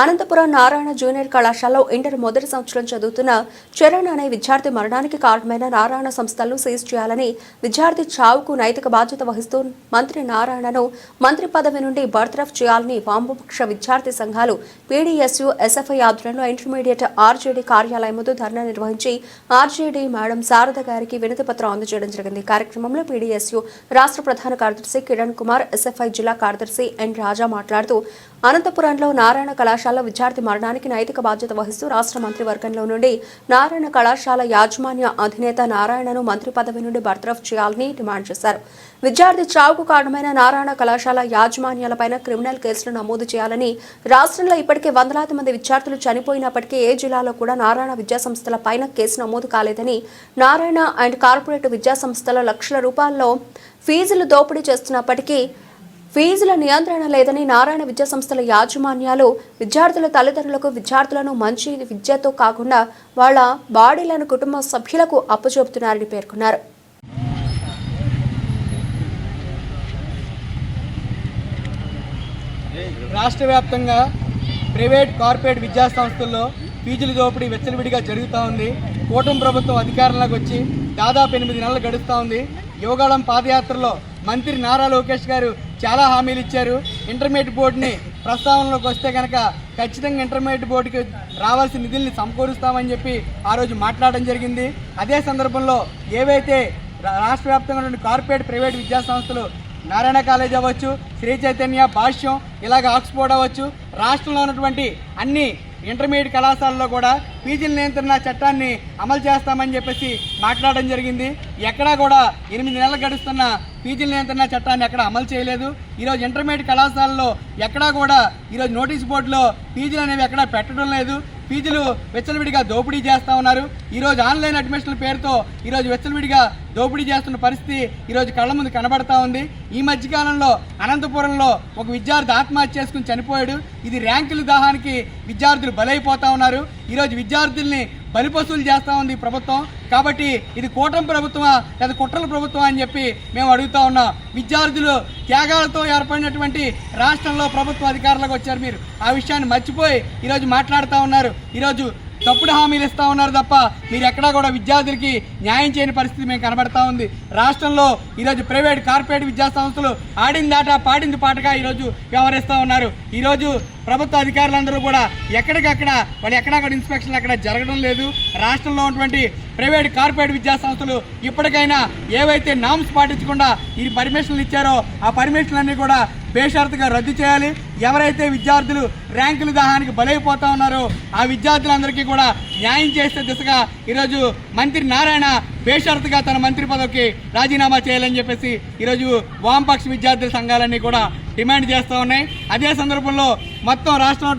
Anantapuram Narayana junior కళాశాలలో inter మొదటి సంవత్సరం చదువుతున్న చరణ్ అనే విద్యార్థి మరణానికి కారణమైన నారాయణ సంస్థలను సీజ్ చేయాలని విద్యార్థి చావుకు నైతిక బాధ్యత వహిస్తూ మంత్రి నారాయణను మంత్రి పదవి నుండి బర్తరఫ్ చేయాలని వామపక్ష విద్యార్థి సంఘాలు పీడీఎస్యు ఎస్ఎఫ్ఐ ఆధ్వర్యంలో ఇంటర్మీడియట్ ఆర్జేడీ కార్యాలయం ముందు ధర్నా నిర్వహించి ఆర్జేడీ మేడం శారద గారికి వినతి పత్రం అందజేయడం జరిగింది. కార్యక్రమంలో పీడీఎస్యు రాష్ట్ర ప్రధాన కార్యదర్శి కిరణ్ కుమార్ ఎస్ఎఫ్ఐ జిల్లా కార్యదర్శి ఎన్ రాజా మాట్లాడుతూ అనంతపురంలో నారాయణ కళాశాల విద్యార్థి మరణానికి నైతిక బాధ్యత వహిస్తూ రాష్ట్ర మంత్రివర్గంలో నుండి నారాయణ కళాశాల యాజమాన్య అధినేత నారాయణను మంత్రి పదవి నుండి బర్తరఫ్ చేయాలని డిమాండ్ చేశారు. విద్యార్థి చావుకు కారణమైన నారాయణ కళాశాల యాజమాన్యాలపైన క్రిమినల్ కేసులు నమోదు చేయాలని రాష్ట్రంలో ఇప్పటికే వందలాది మంది విద్యార్థులు చనిపోయినప్పటికీ ఏ జిల్లాలో కూడా నారాయణ విద్యాసంస్థల పైన కేసు నమోదు కాలేదని నారాయణ అండ్ కార్పొరేట్ విద్యాసంస్థల లక్షల రూపాయల్లో ఫీజులు దోపిడీ చేస్తున్నప్పటికీ ఫీజుల నియంత్రణ లేదని నారాయణ విద్యా సంస్థల యాజమాన్యాలు విద్యార్థుల తల్లిదండ్రులకు విద్యార్థులను మంచి విద్యతో కాకుండా వాళ్ళ బాడీలను కుటుంబ సభ్యులకు అప్పచెబుతున్నారని పేర్కొన్నారు. రాష్ట్ర వ్యాప్తంగా ప్రైవేట్ కార్పొరేట్ విద్యా సంస్థల్లో ఫీజుల దోపిడీ వెచ్చలవిడిగా జరుగుతూ ఉంది. కూటమి ప్రభుత్వం అధికారంలోకి వచ్చి దాదాపు ఎనిమిది నెలలు గడుస్తూ ఉంది. యోగాళం పాదయాత్రలో మంత్రి నారా లోకేష్ గారు చాలా హామీలు ఇచ్చారు. ఇంటర్మీడియట్ బోర్డుని ప్రస్తావనలోకి వస్తే కనుక ఖచ్చితంగా ఇంటర్మీడియట్ బోర్డుకి రావాల్సిన నిధుల్ని సమకూరుస్తామని చెప్పి ఆ రోజు మాట్లాడడం జరిగింది. అదే సందర్భంలో ఏవైతే రాష్ట్ర వ్యాప్తంగా ఉన్న కార్పొరేట్ ప్రైవేట్ విద్యాసంస్థలు నారాయణ కాలేజ్ అవ్వచ్చు శ్రీ చైతన్య భాష్యం ఇలాగ ఆక్స్ఫోర్డ్ అవ్వచ్చు. రాష్ట్రంలో ఉన్నటువంటి అన్ని ఇంటర్మీడియట్ కళాశాలలో కూడా పీజీల నియంత్రణ చట్టాన్ని అమలు చేస్తామని చెప్పేసి మాట్లాడడం జరిగింది. ఎక్కడా కూడా ఎనిమిది నెలలు గడుస్తున్న పీజీల నియంత్రణ చట్టాన్ని ఎక్కడ అమలు చేయలేదు. ఈరోజు ఇంటర్మీడియట్ కళాశాలలో ఎక్కడా కూడా ఈరోజు నోటీస్ బోర్డులో పీజీలు అనేవి ఎక్కడా పెట్టడం లేదు. ఫీజులు వెచ్చలవిడిగా దోపిడీ చేస్తూ ఉన్నారు. ఈరోజు ఆన్లైన్ అడ్మిషన్ల పేరుతో ఈరోజు వెచ్చలవిడిగా దోపిడీ చేస్తున్న పరిస్థితి ఈరోజు కళ్ళ ముందు కనబడతా ఉంది. ఈ మధ్యకాలంలో అనంతపురంలో ఒక విద్యార్థి ఆత్మహత్య చేసుకుని చనిపోయాడు. ఇది ర్యాంకుల దాహానికి విద్యార్థులు బలైపోతా ఉన్నారు. ఈరోజు విద్యార్థుల్ని బలిపసులు చేస్తూ ఉంది ప్రభుత్వం. కాబట్టి ఇది కూటమి ప్రభుత్వమా లేదా కుట్రల ప్రభుత్వం అని చెప్పి మేము అడుగుతా ఉన్నాం. విద్యార్థులు త్యాగాలతో ఏర్పడినటువంటి రాష్ట్రంలో ప్రభుత్వ అధికారులకు వచ్చారు మీరు. ఆ విషయాన్ని మర్చిపోయి ఈరోజు మాట్లాడుతూ ఉన్నారు. ఈరోజు తప్పుడు హామీలు ఇస్తా ఉన్నారు తప్ప మీరు ఎక్కడా కూడా విద్యార్థులకి న్యాయం చేయని పరిస్థితి మేము కనబడతా ఉంది. రాష్ట్రంలో ఈరోజు ప్రైవేట్ కార్పొరేట్ విద్యా సంస్థలు ఆడిందాట పాడింది పాటగా ఈరోజు వ్యవహరిస్తూ ఉన్నారు. ఈరోజు ప్రభుత్వ అధికారులందరూ కూడా ఎక్కడికక్కడ వాళ్ళు ఎక్కడా కూడా ఇన్స్పెక్షన్లు అక్కడ జరగడం లేదు. రాష్ట్రంలో ఉన్నటువంటి ప్రైవేట్ కార్పొరేట్ విద్యా సంస్థలు ఇప్పటికైనా ఏవైతే నామ్స్ పాటించకుండా ఈ పర్మిషన్లు ఇచ్చారో ఆ పర్మిషన్లన్నీ కూడా బేషరతుగా రద్దు చేయాలి. ఎవరైతే విద్యార్థులు ర్యాంకుల దాహానికి బలైపోతా ఉన్నారో ఆ విద్యార్థులందరికీ కూడా న్యాయం చేసే దిశగా ఈరోజు మంత్రి నారాయణ బేషరతుగా తన మంత్రి పదవికి రాజీనామా చేయాలని చెప్పేసి ఈరోజు వామపక్ష విద్యార్థుల సంఘాలన్నీ కూడా డిమాండ్ చేస్తూ ఉన్నాయి. అదే సందర్భంలో మొత్తం రాష్ట్రం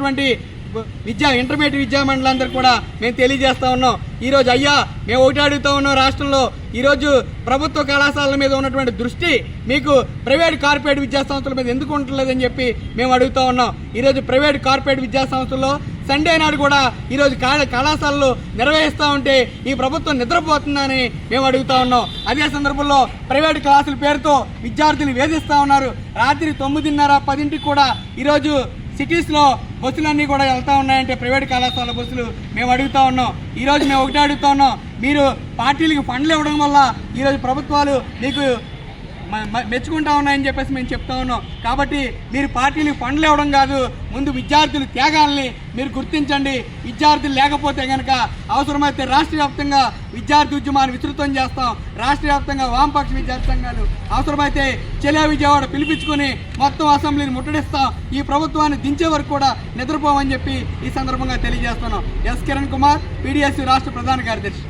విద్యా ఇంటర్మీడియట్ విద్యా మండలందరూ కూడా మేము తెలియజేస్తా ఉన్నాం. ఈరోజు అయ్యా మేము ఒకటి అడుగుతా ఉన్నాం రాష్ట్రంలో. ఈరోజు ప్రభుత్వ కళాశాలల మీద ఉన్నటువంటి దృష్టి మీకు ప్రైవేట్ కార్పొరేట్ విద్యా సంస్థల మీద ఎందుకు ఉండలేదని చెప్పి మేము అడుగుతా ఉన్నాం. ఈరోజు ప్రైవేట్ కార్పొరేట్ విద్యా సంస్థల్లో సండే నాడు కూడా ఈరోజు కళాశాలలు నిర్వహిస్తూ ఉంటే ఈ ప్రభుత్వం నిద్రపోతుందని మేము అడుగుతా ఉన్నాం. అదే సందర్భంలో ప్రైవేట్ క్లాసుల పేరుతో విద్యార్థులు వేధిస్తూ ఉన్నారు. రాత్రి తొమ్మిదిన్నర పదింటికి కూడా ఈరోజు సిటీస్లో బస్సులన్నీ కూడా వెళ్తా ఉన్నాయంటే ప్రైవేట్ కళాశాల బస్సులు మేము అడుగుతా ఉన్నాం. ఈరోజు మేము ఒకటే అడుగుతా ఉన్నాం. మీరు పార్టీలకు ఫండ్లు ఇవ్వడం వల్ల ఈరోజు ప్రభుత్వాలు మీకు మెచ్చుకుంటా ఉన్నాయని చెప్పేసి మేము చెప్తా ఉన్నాం. కాబట్టి మీరు పార్టీని ఫండ్లు ఇవ్వడం కాదు ముందు విద్యార్థులు త్యాగాల్ని మీరు గుర్తించండి. విద్యార్థులు లేకపోతే కనుక అవసరమైతే రాష్ట్ర వ్యాప్తంగా విద్యార్థి ఉద్యమాన్ని విస్తృతం చేస్తాం. రాష్ట్ర వ్యాప్తంగా వామపక్ష విద్యార్థి సంఘాలు అవసరమైతే చెలియా విజయవాడ పిలిపించుకుని మొత్తం అసెంబ్లీని ముట్టడిస్తాం. ఈ ప్రభుత్వాన్ని దించే వరకు కూడా నిద్రపోమని చెప్పి ఈ సందర్భంగా తెలియజేస్తున్నాం. ఎస్ కిరణ్ కుమార్ పీడిఎస్ రాష్ట్ర ప్రధాన కార్యదర్శి.